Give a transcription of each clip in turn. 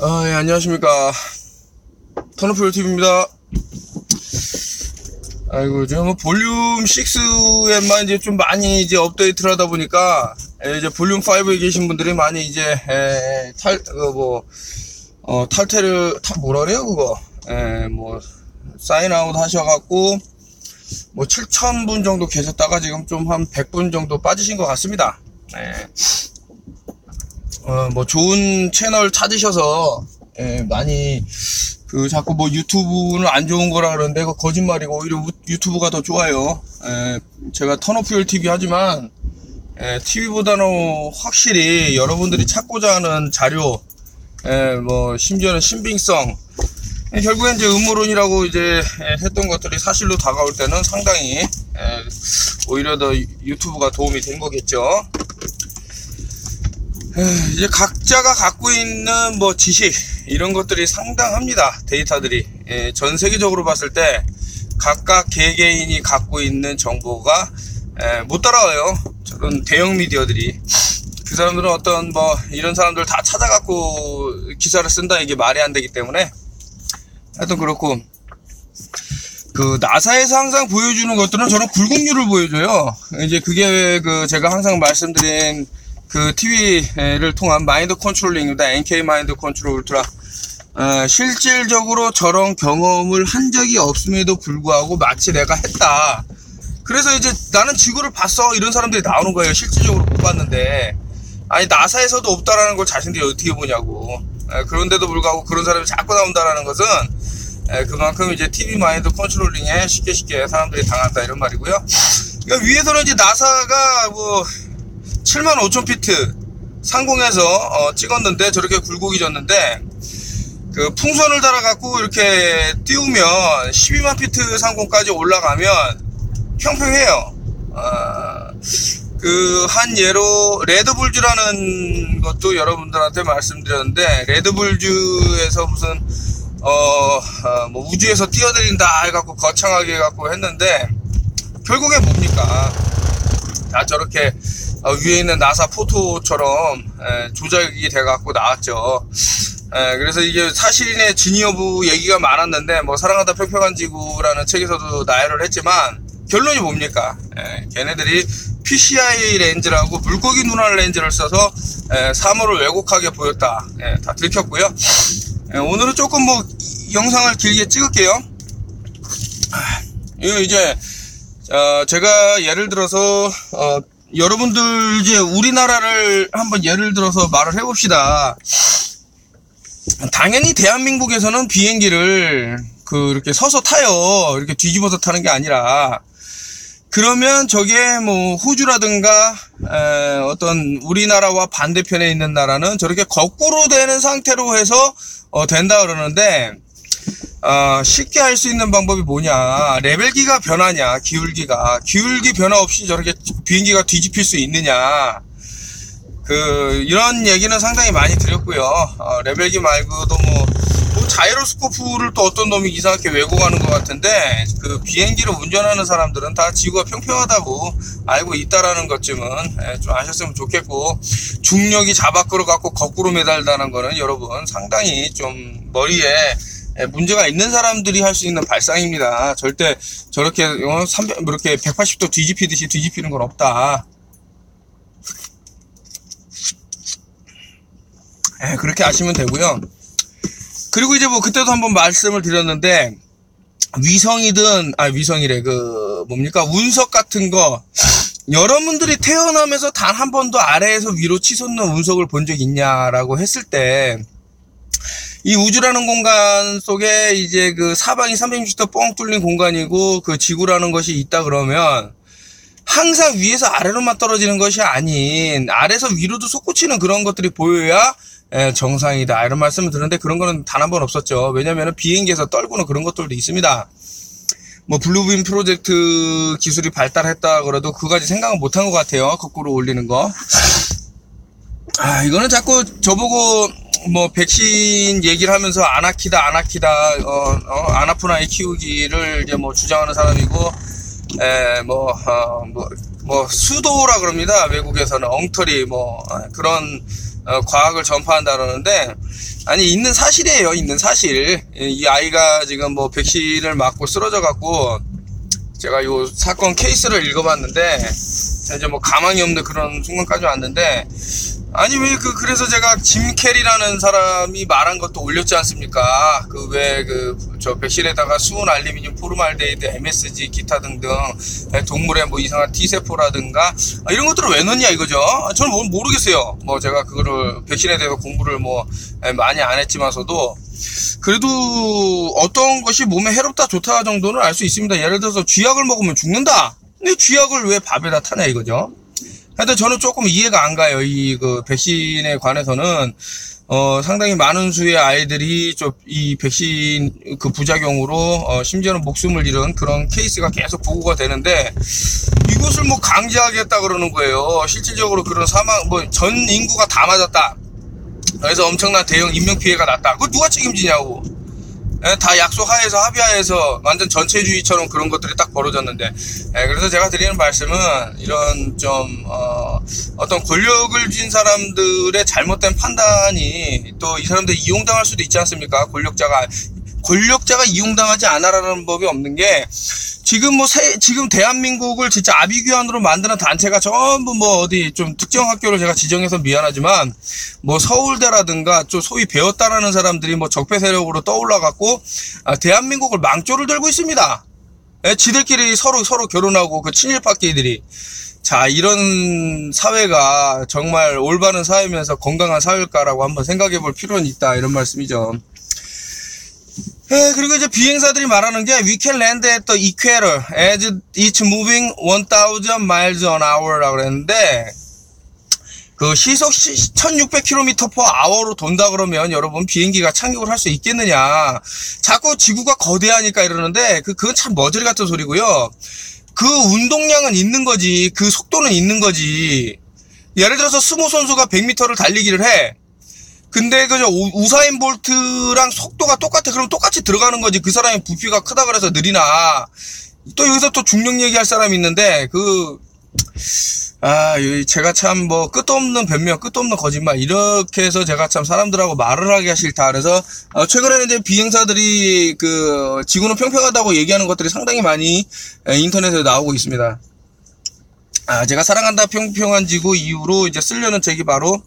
아, 예, 안녕하십니까. 터너프로 TV입니다. 아이고, 지금 뭐 볼륨 6에만 이제 좀 많이 이제 업데이트를 하다 보니까, 예, 이제 볼륨 5에 계신 분들이 많이 이제, 에, 탈, 그 뭐, 어, 탈퇴를, 탈, 뭐라 그래요, 그거? 에, 뭐, 사인아웃 하셔갖고, 뭐, 7,000분 정도 계셨다가 지금 좀 한 100분 정도 빠지신 것 같습니다. 예. 어, 뭐 좋은 채널 찾으셔서 예, 많이 그 자꾸 뭐 유튜브는 안 좋은 거라 그러는데 그 거짓말이고 오히려 우- 유튜브가 더 좋아요. 예, 제가 턴오프열 TV 하지만 예, TV보다는 확실히 여러분들이 찾고자 하는 자료, 예, 뭐 심지어는 신빙성, 예, 결국엔 이제 음모론이라고 이제 예, 했던 것들이 사실로 다가올 때는 상당히 예, 오히려 더 유튜브가 도움이 된 거겠죠. 이제 각자가 갖고 있는 뭐 지식 이런 것들이 상당합니다 데이터들이. 예, 전 세계적으로 봤을 때 각각 개개인이 갖고 있는 정보가 예, 못 따라와요. 저런 대형 미디어들이. 그 사람들은 어떤 뭐 이런 사람들 다 찾아갖고 기사를 쓴다 이게 말이 안 되기 때문에. 하여튼 그렇고. 그 나사에서 항상 보여주는 것들은 저는 굴곡률을 보여줘요. 이제 그게 그 제가 항상 말씀드린 그 TV를 통한 마인드 컨트롤링입니다. NK 마인드 컨트롤 울트라. 어, 실질적으로 저런 경험을 한 적이 없음에도 불구하고 마치 내가 했다. 그래서 이제 나는 지구를 봤어. 이런 사람들이 나오는 거예요. 실질적으로 못 봤는데. 아니, 나사에서도 없다라는 걸 자신들이 어떻게 보냐고. 에, 그런데도 불구하고 그런 사람이 자꾸 나온다라는 것은 에, 그만큼 이제 TV 마인드 컨트롤링에 쉽게 쉽게 사람들이 당한다 이런 말이고요. 그러니까 위에서는 이제 나사가 뭐 7만 5천 피트 상공에서 어, 찍었는데 저렇게 굴곡이 졌는데 그 풍선을 달아갖고 이렇게 띄우면 12만 피트 상공까지 올라가면 평평해요. 그한 예로 레드불주라는 것도 여러분들한테 말씀드렸는데 레드불주에서 무슨 어, 어, 뭐 우주에서 뛰어들린다 해갖고 거창하게 해갖고 했는데 결국에 뭡니까? 다 저렇게 어, 위에 있는 나사 포토처럼 에, 조작이 돼갖고 나왔죠. 에, 그래서 이게 사실인의 진위 여부 얘기가 많았는데 뭐 사랑하다 평평한 지구라는 책에서도 나열을 했지만 결론이 뭡니까? 에, 걔네들이 PCI 렌즈라고 물고기 눈알 렌즈를 써서 에, 사물을 왜곡하게 보였다. 에, 다 들켰고요. 에, 오늘은 조금 뭐 영상을 길게 찍을게요. 아, 이거 이제 어, 제가 예를 들어서 어, 여러분들 이제 우리나라를 한번 예를 들어서 말을 해봅시다. 당연히 대한민국에서는 비행기를 그 이렇게 서서 타요. 이렇게 뒤집어서 타는 게 아니라 그러면 저게 뭐 호주라든가 에, 어떤 우리나라와 반대편에 있는 나라는 저렇게 거꾸로 되는 상태로 해서 어, 된다 그러는데 어, 쉽게 할 수 있는 방법이 뭐냐? 레벨기가 변하냐? 기울기가. 기울기 변화 없이 저렇게 비행기가 뒤집힐 수 있느냐? 그 이런 얘기는 상당히 많이 드렸고요. 어, 레벨기 말고도 뭐, 뭐 자이로스코프를 또 어떤 놈이 이상하게 왜곡하는 것 같은데 그 비행기를 운전하는 사람들은 다 지구가 평평하다고 알고 있다라는 것쯤은 예, 좀 아셨으면 좋겠고 중력이 잡아끌어 갖고 거꾸로 매달다는 거는 여러분 상당히 좀 머리에 예, 문제가 있는 사람들이 할 수 있는 발상입니다. 절대 저렇게 어, 300, 뭐 이렇게 180도 뒤집히듯이 뒤집히는 건 없다. 예, 그렇게 아시면 되고요. 그리고 이제 뭐 그때도 한번 말씀을 드렸는데 위성이든 아 위성이래 그 뭡니까 운석 같은 거 여러분들이 태어나면서 단 한 번도 아래에서 위로 치솟는 운석을 본 적 있냐라고 했을 때 이 우주라는 공간 속에 이제 그 사방이 360도 뻥 뚫린 공간이고 그 지구라는 것이 있다 그러면 항상 위에서 아래로만 떨어지는 것이 아닌 아래에서 위로도 솟구치는 그런 것들이 보여야 예, 정상이다. 이런 말씀을 드는데 그런 거는 단 한 번 없었죠. 왜냐면은 비행기에서 떨구는 그런 것들도 있습니다. 뭐 블루빔 프로젝트 기술이 발달했다 그래도 그까지 생각은 못한 것 같아요. 거꾸로 올리는 거 아, 이거는 자꾸 저보고 뭐 백신 얘기를 하면서 아나키다 아나키다 어, 어, 안 아픈 아이 키우기를 이제 뭐 주장하는 사람이고 에뭐 어, 뭐, 뭐 수도라 그럽니다. 외국에서는 엉터리 뭐 어, 그런 어, 과학을 전파한다 그러는데 아니 있는 사실이에요 있는 사실. 이 아이가 지금 뭐 백신을 맞고 쓰러져 갖고 제가 요 사건 케이스를 읽어봤는데 이제 뭐 가망이 없는 그런 순간까지 왔는데 아니 왜 그 그래서 제가 짐 캐리라는 사람이 말한 것도 올렸지 않습니까? 그 왜 그 저 백신에다가 수은 알루미늄 포르말데이드 MSG 기타 등등 동물의 뭐 이상한 T 세포라든가 아, 이런 것들을 왜 넣냐 이거죠? 아, 저는 뭐 모르겠어요. 뭐 제가 그거를 백신에 대해서 공부를 뭐 많이 안 했지만서도 그래도 어떤 것이 몸에 해롭다 좋다 정도는 알 수 있습니다. 예를 들어서 쥐약을 먹으면 죽는다. 근데 쥐약을 왜 밥에다 타냐 이거죠? 하여튼 저는 조금 이해가 안 가요. 이 그 백신에 관해서는 어 상당히 많은 수의 아이들이 좀 이 백신 그 부작용으로 어 심지어는 목숨을 잃은 그런 케이스가 계속 보고가 되는데 이것을 뭐 강제하겠다 그러는 거예요. 실질적으로 그런 사망 뭐 전 인구가 다 맞았다. 그래서 엄청난 대형 인명 피해가 났다. 그거 누가 책임지냐고. 예, 다 약속하에서 합의하에서 완전 전체주의처럼 그런 것들이 딱 벌어졌는데 예, 그래서 제가 드리는 말씀은 이런 좀 어, 떤 권력을 쥔 사람들의 잘못된 판단이 또 이 사람들 이용당할 수도 있지 않습니까? 권력자가 권력자가 이용당하지 않아라는 법이 없는 게 지금 뭐 세, 지금 대한민국을 진짜 아비규환으로 만드는 단체가 전부 뭐 어디 좀 특정 학교를 제가 지정해서 미안하지만 뭐 서울대라든가 좀 소위 배웠다라는 사람들이 뭐 적폐 세력으로 떠올라 갖고 아, 대한민국을 망조를 들고 있습니다. 예, 지들끼리 서로 서로 결혼하고 그 친일파끼들이 자 이런 사회가 정말 올바른 사회면서 건강한 사회일까라고 한번 생각해 볼 필요는 있다 이런 말씀이죠. 에, 그리고 이제 비행사들이 말하는 게 we can land at the equator as it's moving 1000 miles an hour라고 그랬는데 그 시속 1600km per hour로 돈다 그러면 여러분 비행기가 착륙을 할 수 있겠느냐? 자꾸 지구가 거대하니까 이러는데 그 그건 참 머저리 같은 소리고요. 그 운동량은 있는 거지. 그 속도는 있는 거지. 예를 들어서 스모 선수가 100m를 달리기를 해 근데 그저 우사인 볼트랑 속도가 똑같아. 그럼 똑같이 들어가는 거지. 그 사람이 부피가 크다 그래서 느리나. 또 여기서 또 중력 얘기할 사람이 있는데 그 아, 제가 참 뭐 끝도 없는 변명, 끝도 없는 거짓말 이렇게 해서 제가 참 사람들하고 말을 하기가 싫다. 그래서 어, 최근에는 이제 비행사들이 그 지구는 평평하다고 얘기하는 것들이 상당히 많이 인터넷에 나오고 있습니다. 아, 제가 사랑한다 평평한 지구 이후로 이제 쓰려는 책이 바로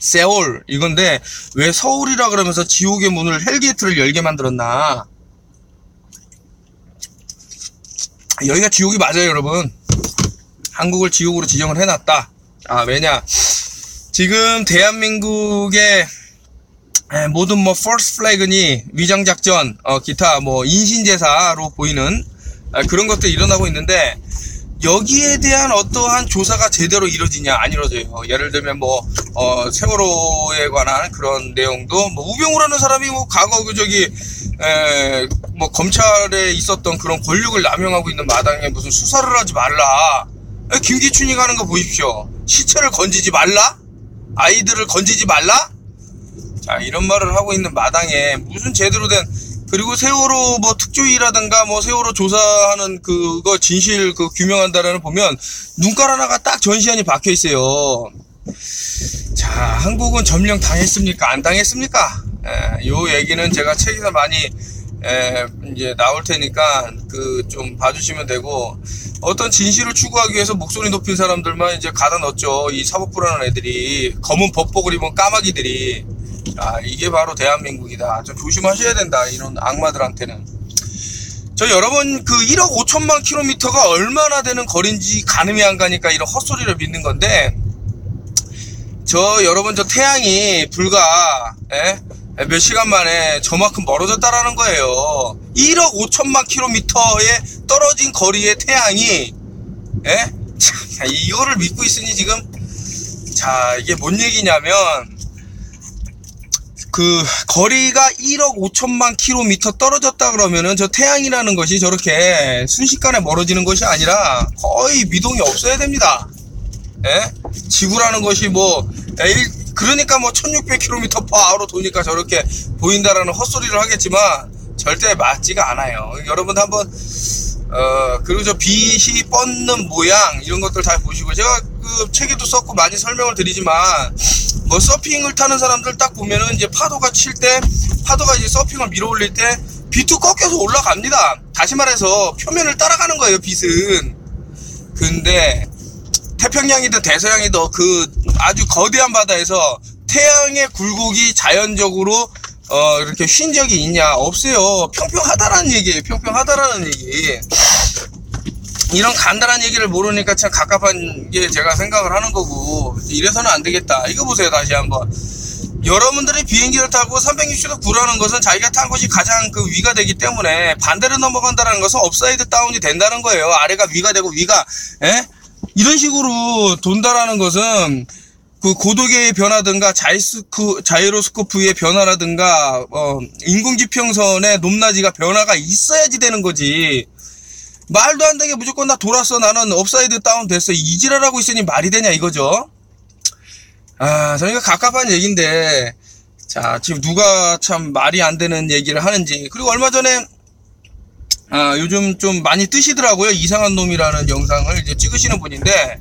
세월. 이건데 왜 서울이라 그러면서 지옥의 문을 헬게이트를 열게 만들었나? 여기가 지옥이 맞아요 여러분. 한국을 지옥으로 지정을 해놨다. 아 왜냐? 지금 대한민국의 모든 뭐 퍼스트 플래그니 위장 작전 어, 기타 뭐 인신제사로 보이는 아, 그런 것들이 일어나고 있는데 여기에 대한 어떠한 조사가 제대로 이루어지냐 안 이루어져요. 예를 들면 뭐 어, 세월호에 관한 그런 내용도 뭐 우병우라는 사람이 뭐 과거 그 저기 에, 뭐 검찰에 있었던 그런 권력을 남용하고 있는 마당에 무슨 수사를 하지 말라. 김기춘이 가는 거 보십시오. 시체를 건지지 말라? 아이들을 건지지 말라? 자 이런 말을 하고 있는 마당에 무슨 제대로 된 그리고 세월호 뭐 특조위라든가 뭐 세월호 조사하는 그거 진실 그 규명한다라는 보면 눈깔 하나가 딱 전시안이 박혀 있어요. 자, 한국은 점령 당했습니까? 안 당했습니까? 에, 요 얘기는 제가 책에서 많이 에, 이제 나올 테니까 그 좀 봐주시면 되고 어떤 진실을 추구하기 위해서 목소리 높인 사람들만 이제 가다 넣었죠. 이 사법부라는 애들이 검은 법복을 입은 까마귀들이 아, 이게 바로 대한민국이다. 좀 조심하셔야 된다. 이런 악마들한테는. 저 여러분 그 1억 5천만 킬로미터가 얼마나 되는 거리인지 가늠이 안 가니까 이런 헛소리를 믿는 건데 저 여러분 저 태양이 불과 에? 예? 몇 시간 만에 저만큼 멀어졌다라는 거예요. 1억 5천만 킬로미터에 떨어진 거리의 태양이 에? 자, 이거를 믿고 있으니 지금 자 이게 뭔 얘기냐면 그 거리가 1억 5천만 킬로미터 떨어졌다 그러면은 저 태양이라는 것이 저렇게 순식간에 멀어지는 것이 아니라 거의 미동이 없어야 됩니다. 예? 지구라는 것이 뭐 그러니까 뭐 1600km per hour로 도니까 저렇게 보인다라는 헛소리를 하겠지만 절대 맞지가 않아요. 여러분 한번 어, 그리고 저 빛이 뻗는 모양, 이런 것들 잘 보시고, 제가 그 책에도 썼고 많이 설명을 드리지만, 뭐 서핑을 타는 사람들 딱 보면은 이제 파도가 칠 때, 파도가 이제 서핑을 밀어 올릴 때, 빛도 꺾여서 올라갑니다. 다시 말해서 표면을 따라가는 거예요, 빛은. 근데, 태평양이든 대서양이든 그 아주 거대한 바다에서 태양의 굴곡이 자연적으로 어, 이렇게 쉰 적이 있냐? 없어요. 평평하다라는 얘기예요. 평평하다라는 얘기. 이런 간단한 얘기를 모르니까 참 갑갑한 게 제가 생각을 하는 거고, 이래서는 안 되겠다. 이거 보세요, 다시 한번. 여러분들이 비행기를 타고 360도 구르는 것은 자기가 탄 곳이 가장 그 위가 되기 때문에 반대로 넘어간다는 것은 업사이드 다운이 된다는 거예요. 아래가 위가 되고 위가, 에? 이런 식으로 돈다라는 것은 그 고도계의 변화든가 자이스크, 자이로스코프의 변화라든가 어, 인공지평선의 높낮이가 변화가 있어야지 되는 거지. 말도 안 되게 무조건 나 돌았어 나는 업사이드 다운 됐어 이지랄하고 있으니 말이 되냐 이거죠. 아 저희가 갑갑한 얘기인데 자 지금 누가 참 말이 안 되는 얘기를 하는지 그리고 얼마 전에 아, 요즘 좀 많이 뜨시더라고요. 이상한 놈이라는 영상을 이제 찍으시는 분인데,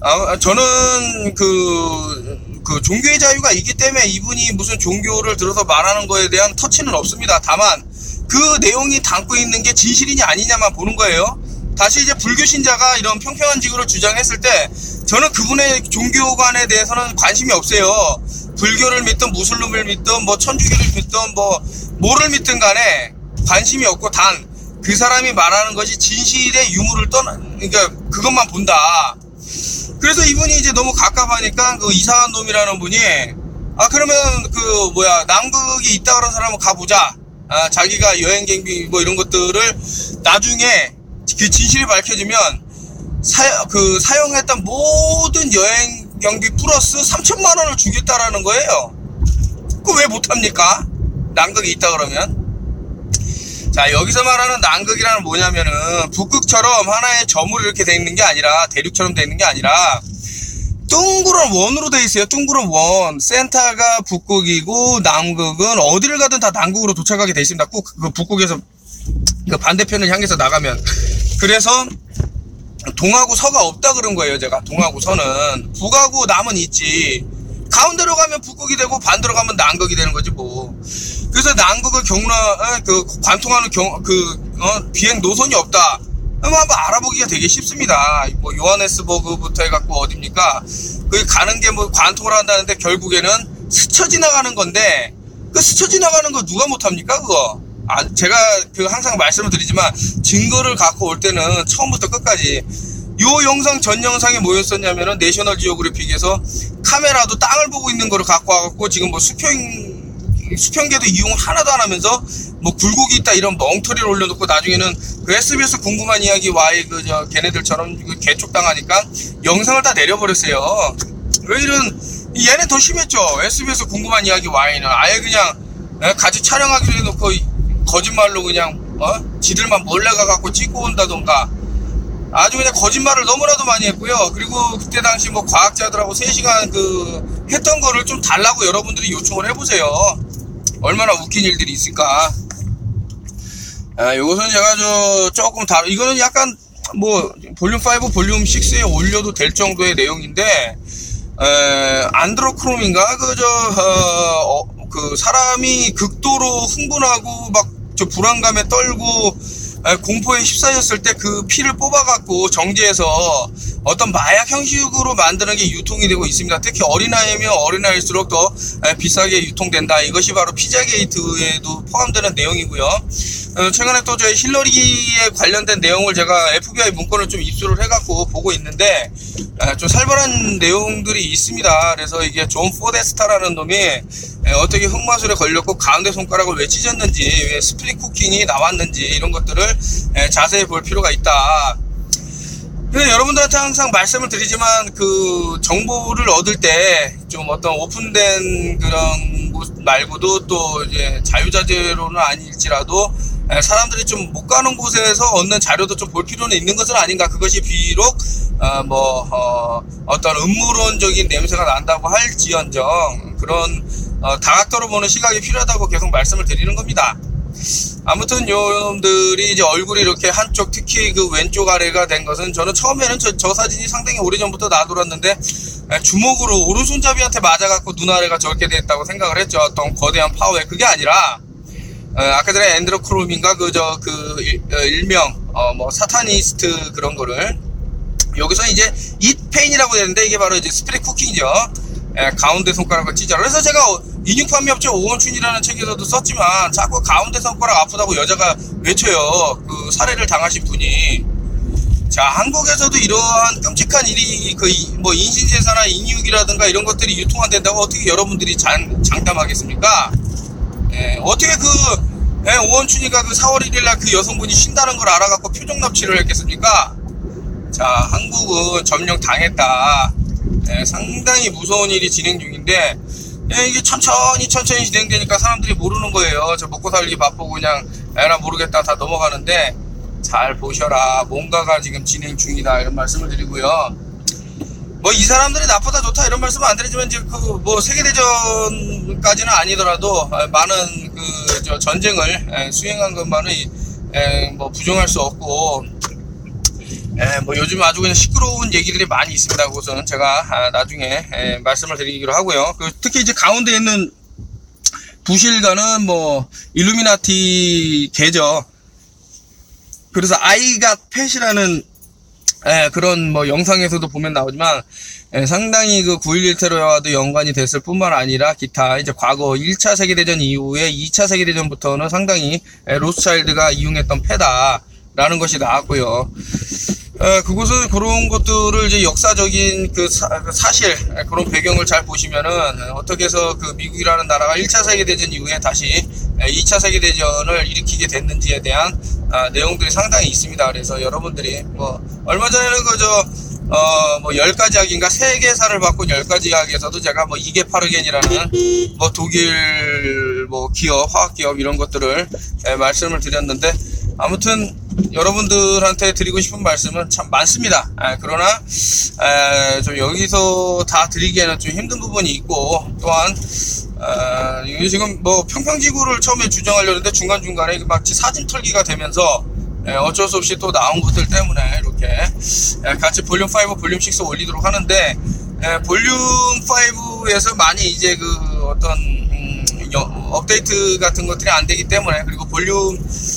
아, 저는 그, 그 종교의 자유가 있기 때문에 이분이 무슨 종교를 들어서 말하는 거에 대한 터치는 없습니다. 다만, 그 내용이 담고 있는 게 진실이냐 아니냐만 보는 거예요. 다시 이제 불교 신자가 이런 평평한 지구를 주장했을 때, 저는 그분의 종교관에 대해서는 관심이 없어요. 불교를 믿든 무슬림을 믿든 뭐 천주교를 믿든 뭐 뭐를 믿든 간에 관심이 없고 단 그 사람이 말하는 것이 진실의 유무를 떠나 그러니까 그것만 본다. 그래서 이분이 이제 너무 갑갑하니까 그 이상한 놈이라는 분이 아 그러면 그 뭐야 남극이 있다 그런 사람은 가보자. 아 자기가 여행 경비 뭐 이런 것들을 나중에 그 진실이 밝혀지면 사, 그 사용했던 모든 여행 경비 플러스 3천만 원을 주겠다라는 거예요. 그거 왜 못합니까? 남극이 있다 그러면. 자 여기서 말하는 남극이라는 뭐냐면은 북극처럼 하나의 점으로 이렇게 돼 있는 게 아니라 대륙처럼 돼 있는 게 아니라 둥그런 원으로 돼 있어요. 둥그런 원. 센터가 북극이고 남극은 어디를 가든 다 남극으로 도착하게 돼 있습니다. 꼭 그 북극에서 그 반대편을 향해서 나가면 그래서 동하고 서가 없다 그런 거예요. 제가 동하고 서는 북하고 남은 있지. 가운데로 가면 북극이 되고 반대로 가면 남극이 되는 거지 뭐. 그래서 남극을 경로 어, 그 관통하는 경, 그 어, 비행 노선이 없다. 한번 알아보기가 되게 쉽습니다. 뭐 요하네스버그부터 해갖고 어딥니까? 그 가는 게 뭐 관통을 한다는데 결국에는 스쳐 지나가는 건데 그 스쳐 지나가는 거 누가 못합니까 그거? 아, 제가 그 항상 말씀을 드리지만 증거를 갖고 올 때는 처음부터 끝까지 요 영상 전 영상이 뭐였었냐면은 내셔널 지오그래픽에서 카메라도 땅을 보고 있는 거를 갖고 와갖고 지금 뭐 수평 수평계도 이용 하나도 안 하면서 뭐 굴곡이 있다 이런 멍터리를 올려놓고 나중에는 그 SBS 궁금한 이야기 와이 그 저 걔네들처럼 그 개촉당하니까 영상을 다 내려버렸어요. 왜 이런 얘네 더 심했죠. SBS 궁금한 이야기 와이는 아예 그냥 에, 같이 촬영하기로 해놓고 거짓말로 그냥 어 지들만 몰래 가갖고 찍고 온다던가 아주 그냥 거짓말을 너무나도 많이 했고요. 그리고 그때 당시 뭐 과학자들하고 3시간 그 했던 거를 좀 달라고 여러분들이 요청을 해보세요. 얼마나 웃긴 일들이 있을까. 아, 요것은 제가 저 조금 다르, 이거는 약간 뭐 볼륨 5, 볼륨 6에 올려도 될 정도의 내용인데, 에, 안드로크롬인가? 그, 저, 어, 어, 그 사람이 극도로 흥분하고 막 저 불안감에 떨고 공포에 휩싸였을 때 그 피를 뽑아갖고 정제해서 어떤 마약 형식으로 만드는 게 유통이 되고 있습니다. 특히 어린아이면 어린아이일수록 더 비싸게 유통된다. 이것이 바로 피자게이트에도 포함되는 내용이고요. 어, 최근에 또 저희 힐러리에 관련된 내용을 제가 FBI 문건을 좀 입수를 해갖고 보고 있는데 좀 살벌한 내용들이 있습니다. 그래서 이게 존 포데스타라는 놈이 어떻게 흑마술에 걸렸고 가운데 손가락을 왜 찢었는지 왜 스프링 쿠킹이 나왔는지 이런 것들을 자세히 볼 필요가 있다. 근데 여러분들한테 항상 말씀을 드리지만 그 정보를 얻을 때 좀 어떤 오픈된 그런 곳 말고도 또 이제 자유자재로는 아닐지라도 사람들이 좀 못 가는 곳에서 얻는 자료도 좀 볼 필요는 있는 것은 아닌가. 그것이 비록 어 뭐 어 어떤 음모론적인 냄새가 난다고 할지언정 그런 어 다각도로 보는 시각이 필요하다고 계속 말씀을 드리는 겁니다. 아무튼 요놈들이 이제 얼굴이 이렇게 한쪽 특히 그 왼쪽 아래가 된 것은 저는 처음에는 저, 저 사진이 상당히 오래전부터 나돌았는데 에, 주먹으로 오른손잡이한테 맞아갖고 눈 아래가 저렇게 됐다고 생각을 했죠. 어떤 거대한 파워에 그게 아니라 어, 아까 전에 앤드로 크롬인가 그저 그 일, 명 어, 뭐 사타니스트 그런 거를 여기서 이제 잇페인이라고 되는데 이게 바로 이제 스프레 쿠킹이죠. 예, 가운데 손가락을 찢어. 그래서 제가 인육판매업체 오원춘이라는 책에서도 썼지만 자꾸 가운데 손가락 아프다고 여자가 외쳐요. 그 살해를 당하신 분이. 자, 한국에서도 이러한 끔찍한 일이 그 뭐 인신제사나 인육이라든가 이런 것들이 유통한다고 어떻게 여러분들이 장, 장담하겠습니까? 예, 어떻게 그 예, 오원춘이가 그 4월 1일 날 그 여성분이 쉰다는 걸 알아갖고 표정 납치를 했겠습니까? 자, 한국은 점령 당했다. 예, 상당히 무서운 일이 진행 중인데 예, 이게 천천히 천천히 진행되니까 사람들이 모르는 거예요. 저 먹고 살기 바쁘고 그냥 에라 모르겠다 다 넘어가는데 잘 보셔라. 뭔가가 지금 진행 중이다 이런 말씀을 드리고요. 뭐 이 사람들이 나쁘다 좋다 이런 말씀은 안 드리지만 이제 그뭐 세계대전까지는 아니더라도 어, 많은 그저 전쟁을 예, 수행한 것만은 예, 뭐 부정할 수 없고 예, 뭐 요즘 아주 그냥 시끄러운 얘기들이 많이 있습니다. 그것은 제가 아, 나중에 예, 말씀을 드리기로 하고요. 그 특히 이제 가운데 있는 부실가는 뭐 일루미나티 계죠. 그래서 아이가 펫이라는 예, 그런 뭐 영상에서도 보면 나오지만 예, 상당히 그 9.11 테러와도 연관이 됐을 뿐만 아니라 기타 이제 과거 1차 세계대전 이후에 2차 세계대전부터는 상당히 예, 로스차일드가 이용했던 패다라는 것이 나왔고요. 어, 그곳은 그런 것들을 이제 역사적인 그, 사, 그 사 실 그런 배경을 잘 보시면은 어떻게 해서 그 미국이라는 나라가 1차 세계대전 이후에 다시 2차 세계대전을 일으키게 됐는지에 대한 아, 내용들이 상당히 있습니다. 그래서 여러분들이 뭐 얼마 전에는 그저 어뭐 10가지 약인가 3개사를 바꾼 10가지 약에서도 제가 뭐 이게 파르겐이라는 뭐 독일 뭐 기업 화학 기업 이런 것들을 예, 말씀을 드렸는데 아무튼 여러분들한테 드리고 싶은 말씀은 참 많습니다. 아, 그러나 아, 좀 여기서 다 드리기에는 좀 힘든 부분이 있고 또한 아, 지금 뭐 평평지구를 처음에 주장하려는데 중간 중간에 마치 사진 털기가 되면서 예, 어쩔 수 없이 또 나온 것들 때문에 이렇게 예, 같이 볼륨 5, 볼륨 6 올리도록 하는데 예, 볼륨 5에서 많이 이제 그 어떤 음, 업데이트 같은 것들이 안 되기 때문에 그리고 볼륨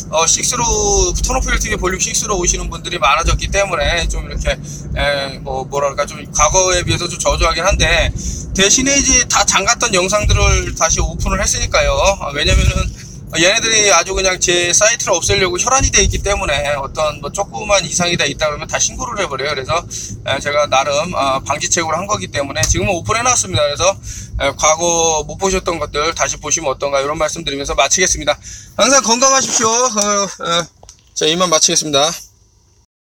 어, 6로 톤오프일 TV 볼륨 6로 오시는 분들이 많아졌기 때문에 좀 이렇게 에, 뭐 뭐랄까 좀 과거에 비해서 좀 저조하긴 한데 대신에 이제 다 잠갔던 영상들을 다시 오픈을 했으니까요. 아, 왜냐면은 얘네들이 아주 그냥 제 사이트를 없애려고 혈안이 돼 있기 때문에 어떤 뭐 조그만 이상이 다 있다 그러면 다 신고를 해버려요. 그래서 제가 나름 어, 방지책으로 한 거기 때문에 지금은 오픈해 놨습니다. 그래서 과거 못 보셨던 것들 다시 보시면 어떤가 이런 말씀 드리면서 마치겠습니다. 항상 건강하십시오. 어, 어, 자 이만 마치겠습니다.